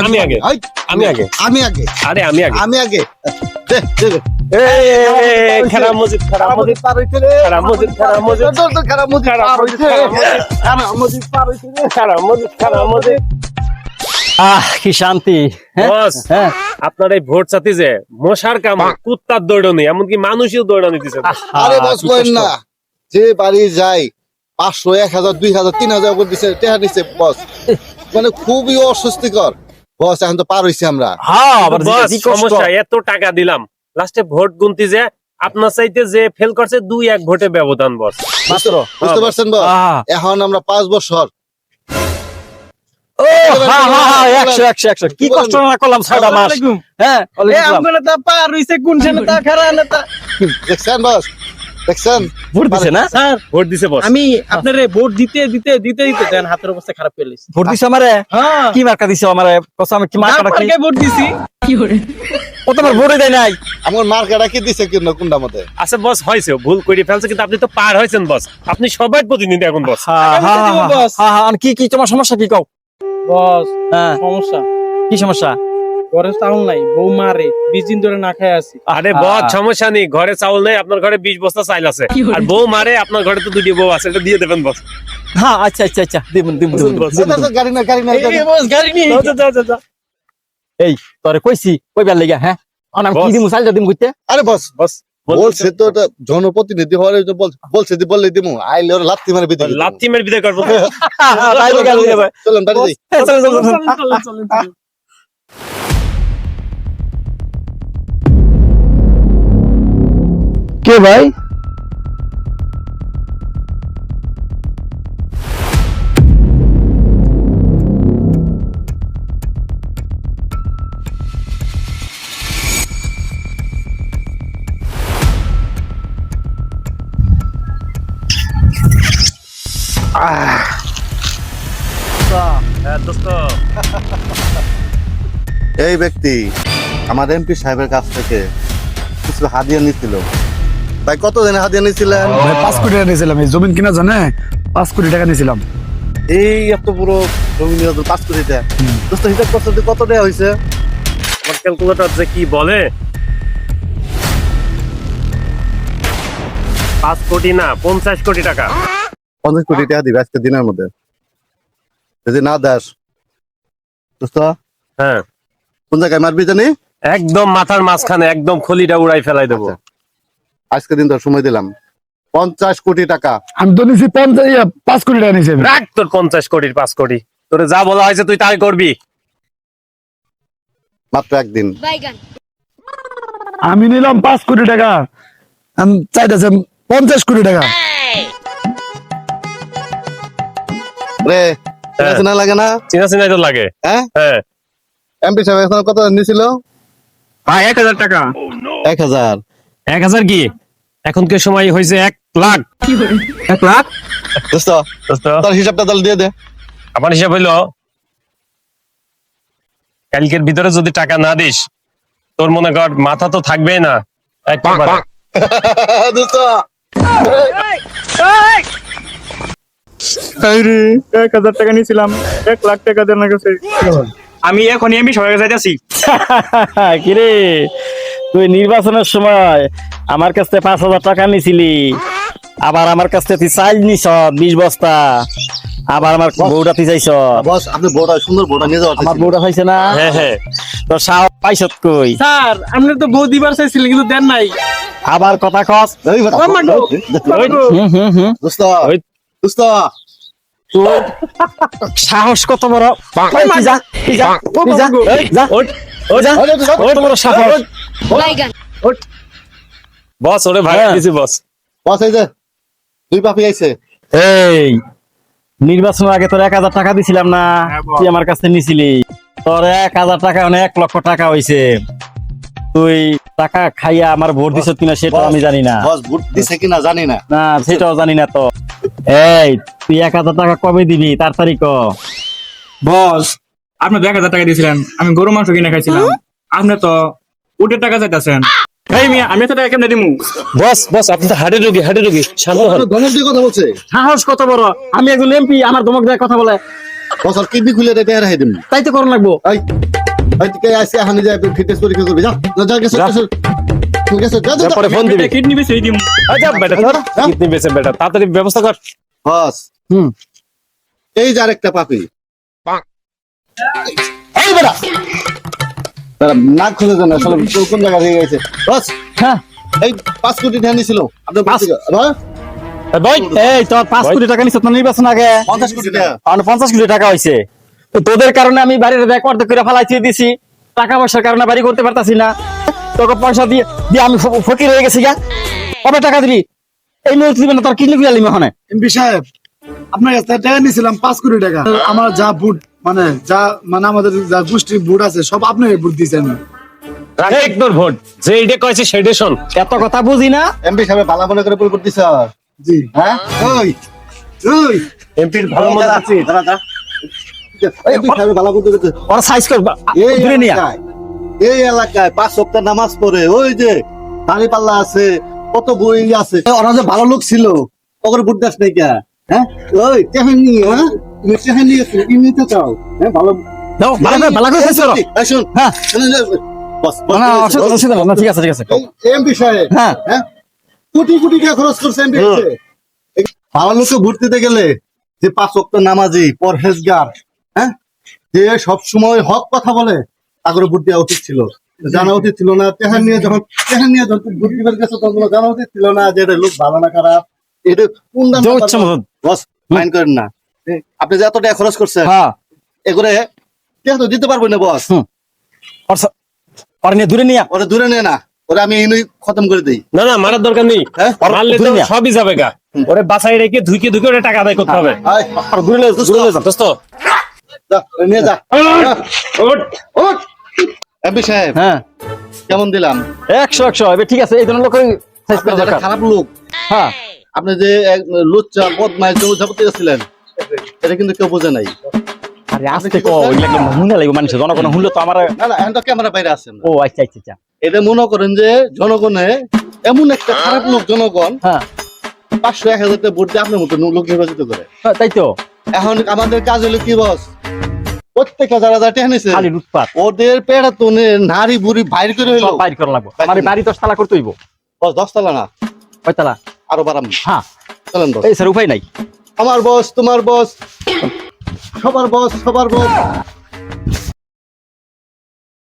আমি আগে। আমি আগে আমি আগে আরে আমি আগে আমি আগে দে, দে, দে। খারাপ মসজিদ খারাপ মসজিদ পার হইছে রে। খারাপ মসজিদ খারাপ মসজিদ দর, দর, খারাপ মসজিদ খারাপ পার খারাপ মসজিদ। পার হইছে রে। খারাপ মসজিদ খারাপ মসজিদ আহ কি শান্তি হ্যাঁ হ্যাঁ আপনার এই ভোট সাথী যে মশার কাম কুত্তার দৌড়নি এমনকি মানুষও দৌড়ানি দিছে আরে বস কি কইন না যে বাড়ি যাই পাঁচশো এক হাজার দুই হাজার তিন হাজার করে দিছে টেহা দিছে বস মানে খুবই অস্বস্তিকর। বস এখন তো পার হইছি আমরা। হ্যাঁ। সমস্যা এত টাকা দিলাম। লাস্টে ভোট গুনতি যে আপনার চাইতে যে ফেল করছে দুই এক ভোটে ব্যবধান বস। মাত্র। বুঝতে পারছেন বস? এখন আমরা পাঁচ বছর। ও হ্যাঁ হ্যাঁ হ্যাঁ একশো একশো একশো। কি কষ্ট না করলাম ছয়টা মাস হ্যাঁ ওয়ালাইকুম সালাম। দেখছেন বস? দেখছেন? ভোট দিছে না? স্যার ভোট দিছে বস আমি আপনার ভোট দিতে দিতে দিতে দিতে দেন হাতের অবস্থা খারাপ করে লিছি ভোট দিছে আমারে? হ্যাঁ। কি মার্কা দিছে আমারে? কসম আমি কি মার্কাটা কি আপনাকে ভোট দিছি? ও তোমার ভোটই দেয় নাই? আমার মার্কেটা কি দিছে কিন্তু কোনটা মতে? আচ্ছা বস হয়েছে। ভুল করে ফেলছে কিন্তু আপনি তো পার হয়েছেন বস আপনি সবাই প্রতিনিধি এখন বস হ্যাঁ হ্যাঁ কি কি তোমার সমস্যা কি কও? বস হ্যাঁ। সমস্যা। কি সমস্যা? ঘরে চাউল নাই বউ মারে বিশ দিন ধরে না খাই আছি। আরে বস সমস্যা নেই ঘরে চাউল নেই আপনার ঘরে বিশ বস্তা চাইল আছে। আর বউ মারে আপনার ঘরে তো দুটি বউ আছে এটা দিয়ে দেবেন বস। হ্যাঁ আচ্ছা আচ্ছা আচ্ছা দিবুন দিবুন গাড়ি না গাড়ি না। এই, গাড়ি নিয়ে যাও, যাও, যাও, যাও। এই তোরে কইছি কইবার লাগা হ্যাঁ? অনাম কি দিমু চাইলটা দিমু কইতে? আরে বস বস বলছে তো এটা জনপ্রতিনিধি হওয়ার জন্য বল- বলছে দি বললে দিমু আইলে ওরা লাত্তি মারে বিদে লাথি মেরে বিদায় করব। চলুন বাড়ি যাই কে ভাই? এই ব্যক্তি আমাদের এমপি সাহেবের কাছ থেকে কিছু হাদিয়া নিছিল। ভাই কত দিনে হাদিয়া নিছিলেন? ভাই পাঁচ কোটি টাকা নিয়েছিলাম এই জমিন কিনা জানে পাঁচ কোটি টাকা নিয়েছিলাম। এই এত পুরো জমি নিয়ে পাঁচ কোটি টাকা দোস্ত হিসাব করছ যে কত দেয়া হয়েছে আমার ক্যালকুলেটর যে কি বলে? পাঁচ কোটি না পঞ্চাশ কোটি টাকা। পঞ্চাশ কোটি টাকা দিবে আজকে দিনের মধ্যে। যদি না দাস দোস্ত হ্যাঁ। কোন জায়গায় মারবি জানি? একদম মাথার মাঝখানে একদম খলিটা উড়াই ফেলাই দেবো। আচ্ছা। আজকে দিন তোর সময় দিলাম। পঞ্চাশ কোটি টাকা। আমি তো নিছি পঞ্চাশ পাঁচ কোটি টাকা আমি। রাখ তোর পঞ্চাশ কোটির পাঁচ কোটি। তোরে যা বলা হয়েছে তুই তাই করবি। মাত্র একদিন। আমি নিলাম পাঁচ কোটি টাকা। আমি চাইতেছে পঞ্চাশ কোটি টাকা। রে ঠিক লাগে না? চিনা চিনাই তো লাগে। হ্যাঁ? হ্যাঁ। এমপি সাহেব এখন কত নিছিল? ভাই এক হাজার টাকা। এক হাজার। এক হাজার কি? এখনকার সময় হয়েছে এক লাখ। এক লাখ? দোস্ত দোস্ত, তোর হিসাবটা তাহলে দিয়ে দে। আমার হিসাব হইল কালকের ভিতরে যদি টাকা না দিস তোর মনে কর মাথা তো থাকবেই না। একবারে। দোস্ত। এক হাজার টাকা নিয়েছিলাম এক লাখ টাকা দেন গেছে আমি এখন এমবি সবাই যাইতেছি। কিরে? তুই নির্বাচনের সময় আমার কাছ থেকে পাঁচ হাজার টাকা নিছিলি। আবার আমার কাছ থেকে তুই চাইল নিছ বিশ বস্তা। আবার আমার বউটা তুই চাইছ। বস আপনি বড় সুন্দর বড় নিয়ে যাওয়ার আমার বউটা চাইছে না? হ্যাঁ হ্যাঁ। সাহস পাইছত কই? স্যার আপনি তো বউ দিবার চাইছিলেন কিন্তু দেন নাই। আবার কথা কস। সাহস কত বড়? যা যা যা বস ওরে ভাই হ্যাঁ। দিছি বস। বস এই যে দুই পাপি আইছে এই নির্বাচনের আগে তোর এক হাজার টাকা দিছিলাম না তুই আমার কাছে নিছিলি। তোর এক হাজার টাকা মানে এক লক্ষ টাকা হইছে। তুই টাকা খাইয়া আমার ভোট দিছ কিনা সেটা আমি জানি না। ভোট দিছে কিনা জানি না। না সেটাও জানি না তো। এই তুই এক হাজার টাকা কবে দিবি? তাড়াতাড়ি ক। বস আপনি এক হাজার টাকা দিয়েছিলেন আমি গরু মাংস কিনে খাইছিলাম। আপনি তো উটের টাকা চাইতেছেন এই মিয়া আমি তো টাকা কেমনে দিমু? বস বস আপনি তো হাড়ে রোগী হাড়ে রোগী শান্ত হন। ধমক দিয়ে কথা বলছে। সাহস কত বড়? আমি একজন এমপি আমার ধমক দেয় কথা বলে। বছর কিডনি খুলে দিম। তাই তো করুন লাগবো। এই এই তুই আজকে হানি যায় ফিটনেস পরীক্ষা করবি। যা যা, যা গেছে গেছে ঠিক আছে যা যা। পরে ফোন দিবি। কিডনি বেশি দিম। আচ্ছা বেটা ধর কিডনি বেচে বেটা তাড়াতাড়ি ব্যবস্থা কর। বস হুম। এই যে আরেকটা পাপি। এই বেটা। তারা নাক খুলে দেন আসলে কোন জায়গা থেকে গেছে। বস হ্যাঁ। এই পাঁচ কোটি টাকা নিছিল। আপনার পাঁচ? ভাই এ ভাই এই তোর পাঁচ কোটি টাকা নিছত নির্বাচন আগে। পঞ্চাশ কোটি টাকা। পঞ্চাশ কোটি টাকা হয়েছে তোদের কারণে আমি বাড়ির অর্ধেক করে ফেলাইছি দিছি। টাকা পয়সার কারণে বাড়ি করতে পারতাছি না। তোকে পয়সা দিয়ে দিয়ে আমি ফকির হয়ে গেছি গা। কবে টাকা দিবি এই মুহূর্তে দিবে না তোর কিনলে ফিরালি ওখানে এমপি সাহেব আপনার কাছ টাকা নিয়েছিলাম পাঁচ কোটি টাকা। আমার যা বুট মানে যা মানে আমাদের যা গোষ্ঠীর বুট আছে সব আপনি বুট দিয়েছেন। রাখেক তোর ভোট যে এইটা কয়েছে সেটা শোন। এত কথা বুঝি না? এমপি সাহেব ভালো মনে করে দিছে। জি। হ্যাঁ? ওই ওই। এমপির ভালো মনে আছে দাঁড়া, দাঁড়া। এমপি সাহেব ভালো করতে গেছে ওর সাইজ এই দূরে নিয়ে এলাকায় এই এলাকায় পাঁচ সপ্তাহ নামাজ পড়ে ওই যে দাঁড়ি পাল্লা আছে কত বই আছে। ওরা যে ভালো লোক ছিল ওদের বুট দাস নাই হ্যাঁ? ওই টেহেন নিয়ে হ্যাঁ? তুমি নিয়ে নিতে চাও। হ্যাঁ ভালো দাও, ভালো করে ভালো করে শেষ করো এই হ্যাঁ। শুনুন, বস, বস, না, না, অসুবিধা অসুবিধা না, ঠিক আছে ঠিক আছে এই এমপি হ্যাঁ। হ্যাঁ? কোটি কোটি টাকা খরচ করছে এমপি ভালো লোককে ভোট দিতে গেলে যে পাঁচ অক্ট নামাজি পরহেজগার হ্যাঁ? যে সব সময় হক কথা বলে তাকে ভোট দেওয়া উচিত ছিল। জানা উচিত ছিল না তেহান নিয়ে যখন তেহান নিয়ে যখন ভোট দিবার গেছে তখন জানা উচিত ছিল না যে এটা লোক ভালো না খারাপ। এটা কোন দাম মাইন্ড করেন না। আপনি যে এত টাকা খরচ করছেন হ্যাঁ। এগুলো টাকা তো দিতে পারবেন না বস। হুম। ওর নিয়ে দূরে নিয়ে। ওরা দূরে নেয় না ওরা আমি এই খতম করে দিই। না না মারার দরকার নেই। হ্যাঁ? মারলে তো। সবই যাবে গা। ওরে বাসায় রেখে ধুইকে ধুইকে ওরে টাকা আদায় করতে হবে। আয়, ওর দূরে নিয়ে দূরে নিয়ে যাও। দোস্ত। যা, নিয়ে যা। ওঠ। ওঠ। এমপি সাহেব হ্যাঁ। কেমন দিলাম? একশো একশো। এবার ঠিক আছে এই ধরনের যে দরকার খারাপ লোক। হ্যাঁ। আপনি যে এক লুচ্চা বদমাইশ জমি যাবতে গেছিলেন এটা কিন্তু কেউ বোঝে নাই। আরে আস্তে কো ওইগুলা কি হুনে লাগবে মানুষের জনগণ হুনলে তো আমার না না এখন ক্যামেরা বাইরে আছেন ও আচ্ছা আচ্ছা আচ্ছা। এটা মনে করেন যে জনগণে এমন একটা খারাপ লোক জনগণ হ্যাঁ। পাঁচশো এক হাজার ভোট দিয়ে আপনার মতো লোক নির্বাচিত করে। হ্যাঁ, তাই তো। এখন আমাদের কাজ হলো কি বস? প্রত্যেকটা যারা যারা টেনেছে খালি লুটপাট। ওদের পেড়া তো নারী বুড়ি বাইর করে হইল। বাইর করা লাগবো। আমার এই বাড়ি করতে হইব। বস দশতলা না। কয়তালা? আরও বাড়াম। হ্যাঁ। চলেন বস। এই স্যার উপায় নাই। আমার বস তোমার বস। সবার বস সবার বস।